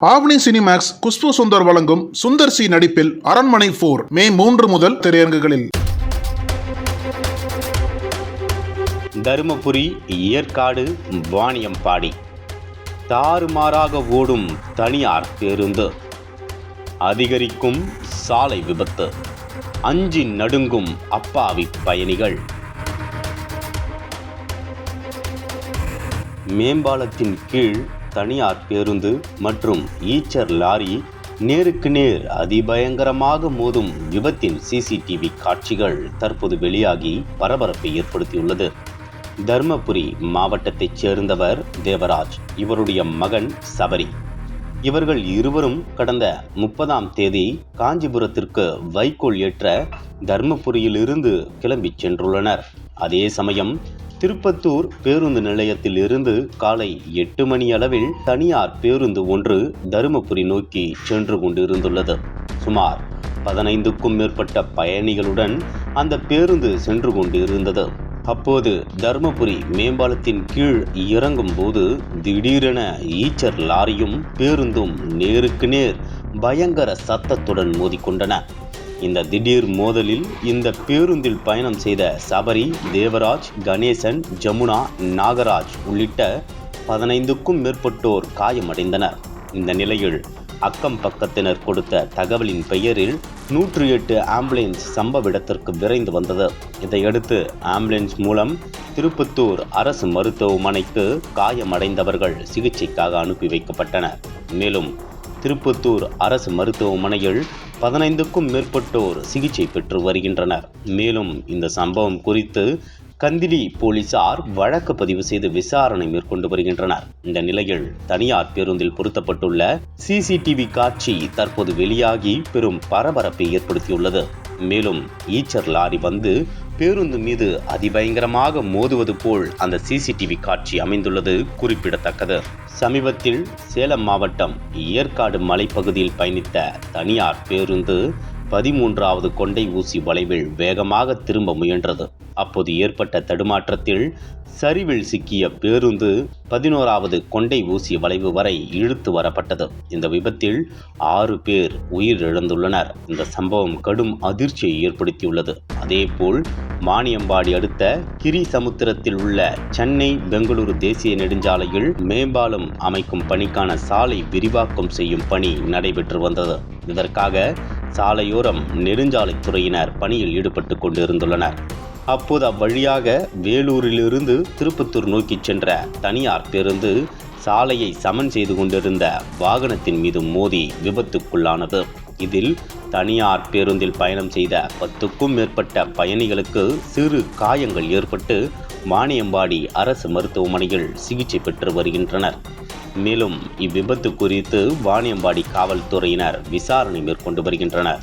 ஆவணி Cinemax Khushbu Sundar வழங்கும் Sundar C நடிப்பில் அரண்மனை போர் மே மூன்று முதல் திரையரங்குகளில். தருமபுரி ஏற்காடு வாணியம்பாடி. தாறுமாறாக ஓடும் தனியார் பேருந்து. அதிகரிக்கும் சாலை விபத்து. அஞ்சி நடுங்கும் அப்பாவி பயணிகள். மேம்பாலத்தின் கீழ் தனியார் பேருந்து மற்றும் ஈச்சர் லாரி நேருக்கு நேர் அதிபயங்கரமாக மோதும் விபத்தின் சிசிடிவி காட்சிகள் தற்போது வெளியாகி பரபரப்பை ஏற்படுத்தியுள்ளது. தர்மபுரி மாவட்டத்தைச் சேர்ந்தவர் தேவராஜ் இவருடைய மகன் சபரி. இவர்கள் இருவரும் கடந்த முப்பதாம் தேதி காஞ்சிபுரத்திற்கு வைக்கோல் ஏற்ற தர்மபுரியிலிருந்து கிளம்பிச் சென்றுள்ளனர். அதே சமயம் திருப்பத்தூர் பேருந்து நிலையத்தில் இருந்து காலை எட்டு மணி அளவில் தனியார் பேருந்து ஒன்று தருமபுரி நோக்கி சென்று கொண்டிருந்துள்ளது. சுமார் பதினைந்துக்கும் மேற்பட்ட பயணிகளுடன் அந்த பேருந்து சென்று கொண்டிருந்தது. அப்போது தருமபுரி மேம்பாலத்தின் கீழ் இறங்கும் போது திடீரென ஈச்சர் லாரியும் பேருந்தும் நேருக்கு நேர் பயங்கர சத்தத்துடன் மோதிக்கொண்டன. இந்த திடீர் மோதலில் இந்த பேருந்தில் பயணம் செய்த சபரி தேவராஜ் கணேசன் ஜமுனா நாகராஜ் உள்ளிட்ட பதினைந்துக்கும் மேற்பட்டோர் காயமடைந்தனர். இந்த நிலையில் அக்கம் பக்கத்தினர் கொடுத்த தகவலின் பெயரில் நூற்றி எட்டு ஆம்புலன்ஸ் சம்பவ இடத்திற்கு விரைந்து வந்தது. இதையடுத்து ஆம்புலன்ஸ் மூலம் திருப்பத்தூர் அரசு மருத்துவமனைக்கு காயமடைந்தவர்கள் சிகிச்சைக்காக அனுப்பி வைக்கப்பட்டனர். மேலும் திருப்பத்தூர் அரசு மருத்துவமனையில் பதினைந்துக்கும் மேற்பட்டோர் சிகிச்சை பெற்று வருகின்றனர். மேலும் இந்த சம்பவம் குறித்து கந்திலி போலீசார் வழக்கு பதிவு செய்து விசாரணை மேற்கொண்டு வருகின்றனர். இந்த நிலையில் தனியார் பேருந்தில் பொருத்தப்பட்டுள்ள சிசிடிவி காட்சி தற்போது வெளியாகி பெரும் பரபரப்பை ஏற்படுத்தியுள்ளது. மேலும் ஈச்சர் லாரி வந்து பேருந்து மீது அதிபயங்கரமாக மோதுவது போல் அந்த சிசிடிவி காட்சி அமைந்துள்ளது குறிப்பிடத்தக்கது. சமீபத்தில் சேலம் மாவட்டம் ஏற்காடு மலைப்பகுதியில் பயணித்த தனியார் பேருந்து பதிமூன்றாவது கொண்டை ஊசி வளைவில் வேகமாக திரும்ப முயன்றது. அப்போது ஏற்பட்ட தடுமாற்றத்தில் சரிவில் சிக்கிய பேருந்து பதினோராவது கொண்டை ஊசி வளைவு வரை இழுத்து வரப்பட்டது. இந்த விபத்தில் ஆறு பேர் உயிரிழந்துள்ளனர். இந்த சம்பவம் கடும் அதிர்ச்சியை ஏற்படுத்தியுள்ளது. அதேபோல் மானியம்பாடி அடுத்த கிரி சமுத்திரத்தில் உள்ள சென்னை பெங்களூரு தேசிய நெடுஞ்சாலையில் மேம்பாலம் அமைக்கும் பணிக்கான சாலை விரிவாக்கம் செய்யும் பணி நடைபெற்று வந்தது. இதற்காக சாலையோரம் நெடுஞ்சாலைத்துறையினர் பணியில் ஈடுபட்டு கொண்டிருந்துள்ளனர். அப்போது அவ்வழியாக வேலூரிலிருந்து திருப்பத்தூர் நோக்கி சென்ற தனியார் பேருந்து சாலையை சமன் செய்து கொண்டிருந்த வாகனத்தின் மீது மோதி விபத்துக்குள்ளானது. இதில் தனியார் பேருந்தில் பயணம் செய்த பத்துக்கும் மேற்பட்ட பயணிகளுக்கு சிறு காயங்கள் ஏற்பட்டு வாணியம்பாடி அரசு மருத்துவமனையில் சிகிச்சை பெற்று வருகின்றனர். மேலும் இவ்விபத்து குறித்து வாணியம்பாடி காவல்துறையினர் விசாரணை மேற்கொண்டு வருகின்றனர்.